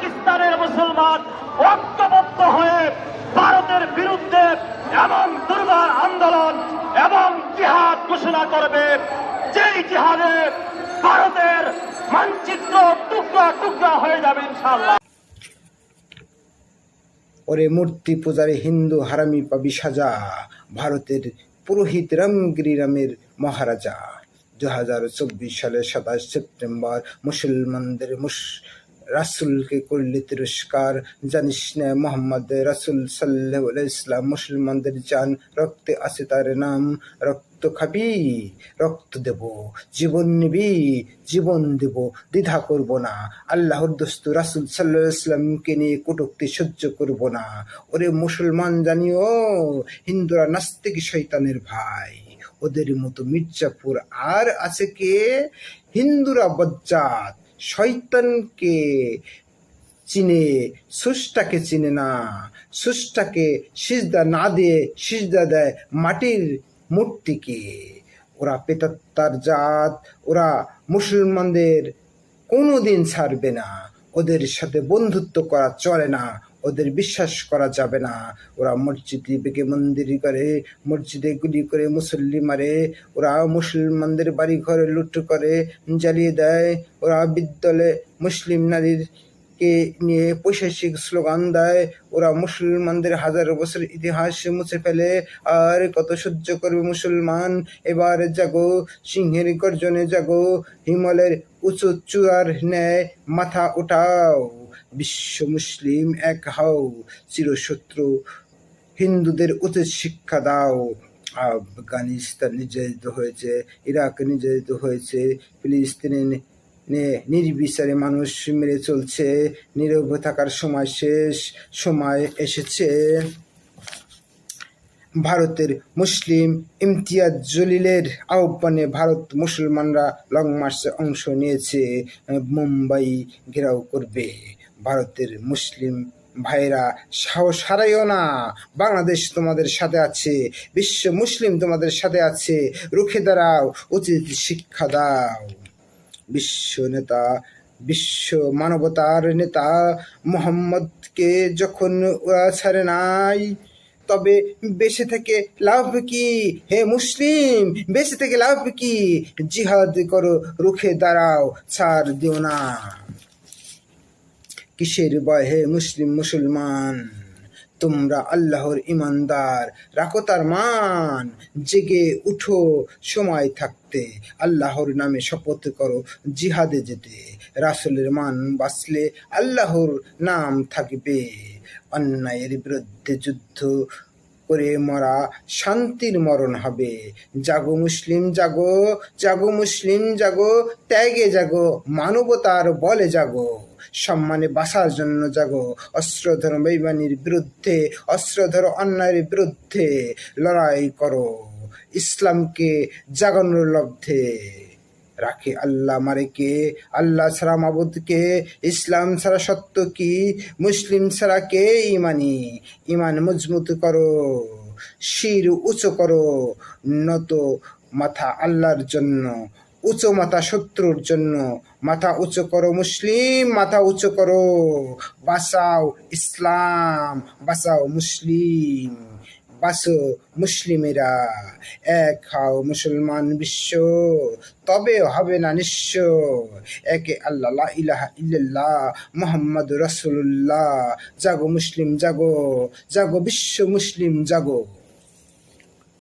পাকিস্তানের মুসলমান ঐক্যবদ্ধ হয়ে ভারতের বিরুদ্ধে এমন দুর্বার আন্দোলন এবং জিহাদ ঘোষণা করবে। যেই জিহাদে ভারতের মানচিত্র টুকরা টুকরা হয়ে যাবে ইনশাল্লাহ ওরে মূর্তি পূজারে হিন্দু হারামি পাবি সাজা, ভারতের পুরোহিত রামগিরি রামের মহারাজা। দু হাজার চব্বিশ সালের সাতাশ সেপ্টেম্বর মুসলমানদের মুস রাসুলকে করলে তিরস্কার, জানিস না মোহাম্মদ রাসুল সাল্লাহ ইসলাম মুসলমানদের জান রক্তে আছে তার নাম, রক্ত খাবি, রক্ত দেব, জীবন নিবি, জীবন দেব, দ্বিধা করব না, আল্লাহর দোস্ত রাসুল সাল্লাহ ইসলামকে নিয়ে কটুক্তি সহ্য করব না, ওরে মুসলমান জানিও, হিন্দুরা নাস্তিক শৈতানের ভাই, ওদের মতো মির্জাপুর আর আছে কে? হিন্দুরা বজ্জাত শয়তানকে চিনে, সুষ্টাকে চিনে না। সুষ্টাকে সিজদা না দিয়ে সিজদা দেয় মাটির মূর্তিকে। ওরা পেতাত্তার জাত, ওরা মুসলমানদের কোনো দিন ছাড়বে না। ওদের সাথে বন্ধুত্ব করা চলে না। ওদের বিশ্বাস করা যাবে না। ওরা মসজিদে বেগে মন্দির করে, মসজিদে গুলি করে মুসল্লি মারে, ওরা মুসলমানদের বাড়ি ঘরে লুট করে জ্বালিয়ে দেয়। ওরা বিদ্যালয়ে মুসলিম নারীর কে নিয়ে পৈশাচিক স্লোগান দেয়। ওরা মুসলমানদের হাজার বছর ইতিহাস মুছে ফেলে। আর কত সহ্য করবে মুসলমান? এবার জাগো, সিংহের গর্জনে জাগো, হিমালয়ের উঁচু চূড়ার ন্যায় মাথা ওঠাও। বিশ্ব মুসলিম এক হও, চিরশত্রু হিন্দুদের উচিত শিক্ষা দাও। আফগানিস্তান নির্যাতিত হয়েছে, ইরাক নির্যাতিত হয়েছে, ফিলিস্তিনে নির্বিচারে মানুষ মেরে চলছে, নীরব থাকার সময় শেষ সময় এসেছে। ভারতের মুসলিম ইমতিয়াজ জলিলের আহ্বানে ভারত মুসলমানরা লং মার্চে অংশ নিয়েছে, মুম্বাই ঘেরাও করবে। ভারতের মুসলিম ভাইরা সাহস হারাইও না। বাংলাদেশ তোমাদের সাথে আছে, বিশ্ব মুসলিম তোমাদের সাথে আছে। রুখে দাঁড়াও, উচিত শিক্ষা দাও। বিশ্ব নেতা বিশ্ব মানবতার নেতা মোহাম্মদকে যখন ওরা ছাড়ে নাই, তবে বেঁচে থেকে লাভ কি? হে মুসলিম, বেঁচে থেকে লাভ কি? জিহাদ করো, রুখে দাঁড়াও, ছাড় দিও না। কিসের ভয় হে মুসলিম, মুসলমান? তোমরা আল্লাহর ইমানদার। রাখো তার মান। জেগে উঠো সময় থাকতে। আল্লাহর নামে শপথ করো জিহাদে যেতে। রাসুলের মান বাঁচলে আল্লাহর নাম থাকবে। অন্যায়ের বিরুদ্ধে যুদ্ধ করে মরা শান্তির মরণ হবে। জাগো মুসলিম, জাগো জাগো মুসলিম, জাগো, ত্যাগে জাগো, মানবতার বলে জাগো। সম্মানে বাঁচার জন্য জাগো। অস্ত্রধর বেইমানির বিরুদ্ধে, অস্ত্রধর অন্যায়ের বিরুদ্ধে লড়াই করো। ইসলামকে জাগানোর লব্ধে রাখে আল্লাহ মারে কে? আল্লাহ ছাড়া মাবুদকে ইসলাম ছাড়া সত্য কি? মুসলিম ছাড়া কে ইমানি? ইমান মজবুত করো, শির উঁচু করো, নত মাথা আল্লাহর জন্য উঁচু মাথা শত্রুর জন্য। মাথা উঁচু করো মুসলিম, মাথা উঁচু করো। বাঁচাও ইসলাম, বাঁচাও মুসলিম বাসো মুসলিমেরা। এক হাও মুসলমান বিশ্ব, তবে হবে না নিঃস্ব। একে আল্লাহ ইলাহা ইল্লাল্লাহ মোহাম্মদ রসুল্লাহ জাগো মুসলিম, জাগো জাগো বিশ্ব মুসলিম, জাগো।